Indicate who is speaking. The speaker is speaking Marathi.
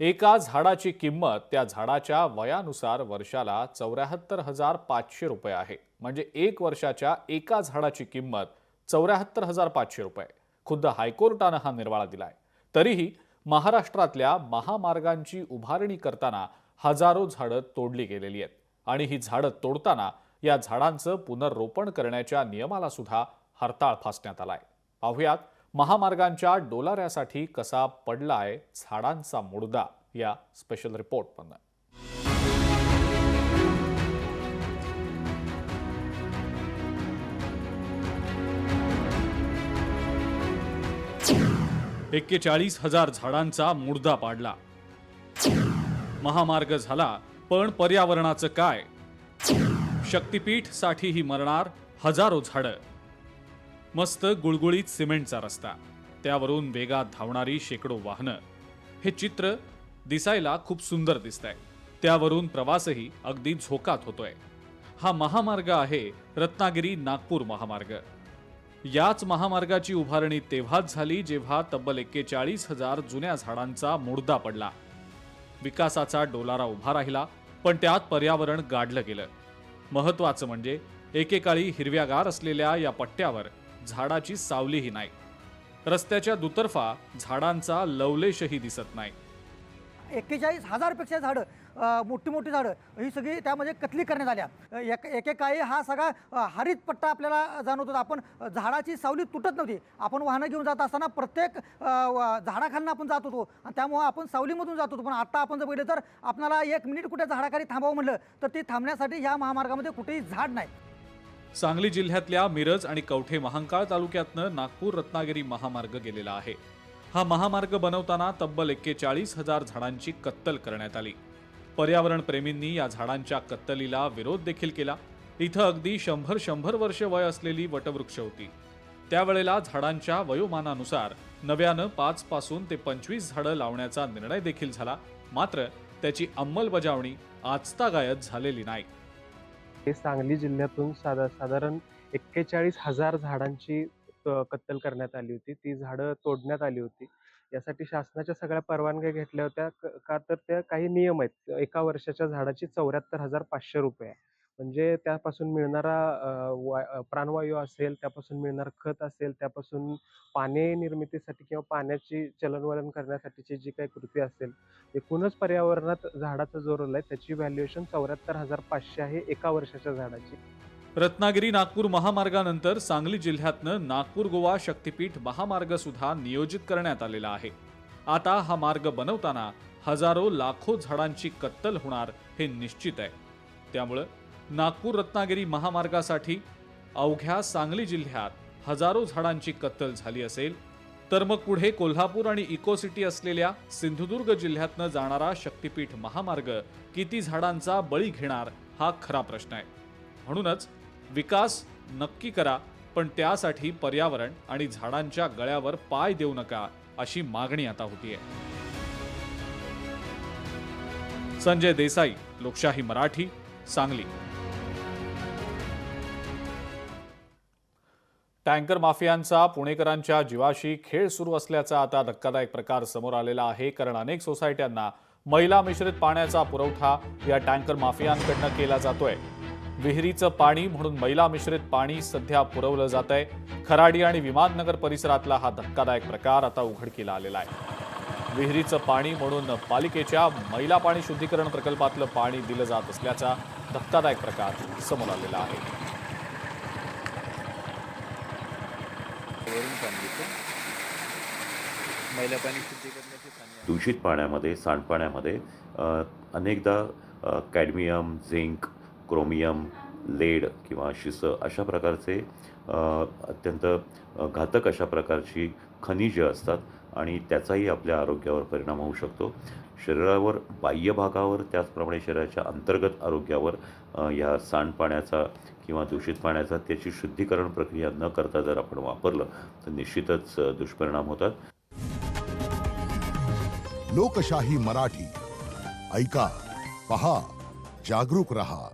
Speaker 1: एका झाडाची किंमत त्या झाडाच्या वयानुसार वर्षाला चौऱ्याहत्तर हजार पाचशे रुपये आहे. म्हणजे एक वर्षाच्या एका झाडाची किंमत चौऱ्याहत्तर हजार पाचशे रुपये. खुद्द हायकोर्टानं हा निर्वाळा दिलाय. तरीही महाराष्ट्रातल्या महामार्गांची उभारणी करताना हजारो झाडं तोडली गेलेली आहेत. आणि ही झाडं तोडताना या झाडांचं पुनर्रोपण करण्याच्या नियमाला सुद्धा हरताळ फासण्यात आलाय. पाहुयात महामार्गांच्या डोलाऱ्यासाठी कसा पडलाय झाडांचा मुडदा? या स्पेशल रिपोर्ट पण एक्केचाळीस हजार झाडांचा मुडदा पाडला. महामार्ग झाला पण पर्यावरणाचं काय? शक्तीपीठ साठीही मरणार हजारो झाडं. मस्त गुळगुळीत सिमेंटचा रस्ता. त्यावरून वेगात धावणारी शेकडो वाहनं. हे चित्र दिसायला खूप सुंदर दिसतंय. त्यावरून प्रवासही अगदी झोकात होतोय. हा महामार्ग आहे रत्नागिरी नागपूर महामार्ग. याच महामार्गाची उभारणी तेव्हाच झाली जेव्हा तब्बल एक्केचाळीस हजार जुन्या झाडांचा मुडदा पडला. विकासाचा डोलारा उभा राहिला पण त्यात पर्यावरण गाडलं गेलं. महत्वाचं म्हणजे एकेकाळी हिरव्यागार असलेल्या या पट्ट्यावर झाडाची सावलीही नाही. रस्त्याच्या दुतर्फा झाडांचा लवलेशही दिसत नाही.
Speaker 2: एक्केचाळीस हजारपेक्षा झाडं मोठी मोठी झाडं ही सगळी त्यामध्ये कतली करण्यात आल्या. एक एकेकाळी हा सगळा हरित पट्टा आपल्याला जाणवत होता. आपण झाडाची सावली तुटत नव्हती. आपण वाहनं घेऊन जात असताना प्रत्येक झाडाखालनं आपण जात होतो. आणि त्यामुळं आपण सावलीमधून जात होतो. पण आता आपण जर बघितलं तर आपल्याला एक मिनिट कुठे झाडाखाली थांबावं म्हणलं तर ते थांबण्यासाठी ह्या महामार्गामध्ये कुठेही झाड नाही.
Speaker 1: सांगली जिल्ह्यातल्या मिरज आणि कवठे महांकाळ तालुक्यातनं नागपूर रत्नागिरी महामार्ग गेलेला आहे. हा महामार्ग बनवताना तब्बल एक्केचाळीस हजार झाडांची कत्तल करण्यात आली. पर्यावरण प्रेमींनी या झाडांच्या कत्तलीला विरोध देखील केला. इथं अगदी शंभर शंभर वर्ष वय असलेली वटवृक्ष होती. त्यावेळेला झाडांच्या वयोमानानुसार नव्यानं पाच पासून ते पंचवीस झाडं लावण्याचा निर्णय देखील झाला. मात्र त्याची अंमलबजावणी आजतागायत झालेली नाही.
Speaker 3: हे सांगली जिल्ह्यातून साधा साधारण एक्केचाळीस हजार झाडांची कत्तल करण्यात आली होती. ती झाडं तोडण्यात आली होती. यासाठी शासनाच्या सगळ्या परवानग्या घेतल्या होत्या. का तर त्या काही नियम आहेत. एका वर्षाच्या झाडाची चौऱ्याहत्तर हजार पाचशे रुपये आहे. म्हणजे त्यापासून मिळणारा प्राणवायू असेल त्यापासून मिळणारं खत असेल त्यापासून पाणी निर्मितीसाठी किंवा पाण्याची चलनवलन करण्यासाठीची जी काही कृती असेल एकूणच पर्यावरणात झाडाचा जो रोल आहे त्याची व्हॅल्युएशन चौऱ्याहत्तर हजार पाचशे आहे एका वर्षाच्या झाडाची.
Speaker 1: रत्नागिरी नागपूर महामार्गानंतर सांगली जिल्ह्यातनं नागपूर गोवा शक्तीपीठ महामार्ग सुद्धा नियोजित करण्यात आलेला आहे. आता हा मार्ग बनवताना हजारो लाखो झाडांची कत्तल होणार हे निश्चित आहे. त्यामुळं नागपूर रत्नागिरी महामार्गासाठी अवघ्या सांगली जिल्ह्यात हजारो झाडांची कत्तल झाली असेल तर मग पुढे कोल्हापूर आणि इकोसिटी असलेल्या सिंधुदुर्ग जिल्ह्यातनं जाणारा शक्तीपीठ महामार्ग किती झाडांचा बळी घेणार हा खरा प्रश्न आहे. म्हणूनच विकास नक्की करा पण त्यासाठी पर्यावरण आणि झाडांच्या गळ्यावर पाय देऊ नका अशी मागणी आता होतीये. संजय देसाई लोकशाही मराठी सांगली. टँकर माफियांचा पुणेकरांच्या जीवाशी खेळ सुरू असल्याचा आता धक्कादायक प्रकार समोर आलेला आहे. कारण अनेक सोसायट्यांना मैला मिश्रित पाण्याचा पुरवठा या टँकर माफियांकडनं केला जातोय. विहिरीचं पाणी म्हणून मैला मिश्रित पाणी सध्या पुरवलं जात आहे खराडी आणि विमाननगर परिसरातला हा धक्कादायक प्रकार आता उघडकीला आलेला आहे. विहिरीचं पाणी म्हणून पालिकेच्या मैला पाणी शुद्धीकरण प्रकल्पातलं पाणी दिलं जात असल्याचा धक्कादायक प्रकार समोर आलेला आहे.
Speaker 4: वरून पाणी मैला पाणी शुद्धी करण्याचे पाणी
Speaker 5: दूषित पाण्यामध्ये सांडपाण्यामध्ये अनेकदा कॅडमियम झिंक क्रोमियम लेड किंवा शिस अशा प्रकारचे अत्यंत घातक अशा प्रकारची खनिजे असतात आणि त्याचाही आपल्या आरोग्यावर परिणाम होऊ शकतो. शरीरावर बाह्य भागावर त्याचप्रमाणे शरीराच्या अंतर्गत आरोग्यावर या सांडपाण्याचा किंवा दूषित पाण्याचा त्याची शुद्धीकरण प्रक्रिया न करता जर आपण वापरलं तर निश्चितच दुष्परिणाम होतात.
Speaker 6: लोकशाही मराठी. ऐका पहा जागरूक रहा.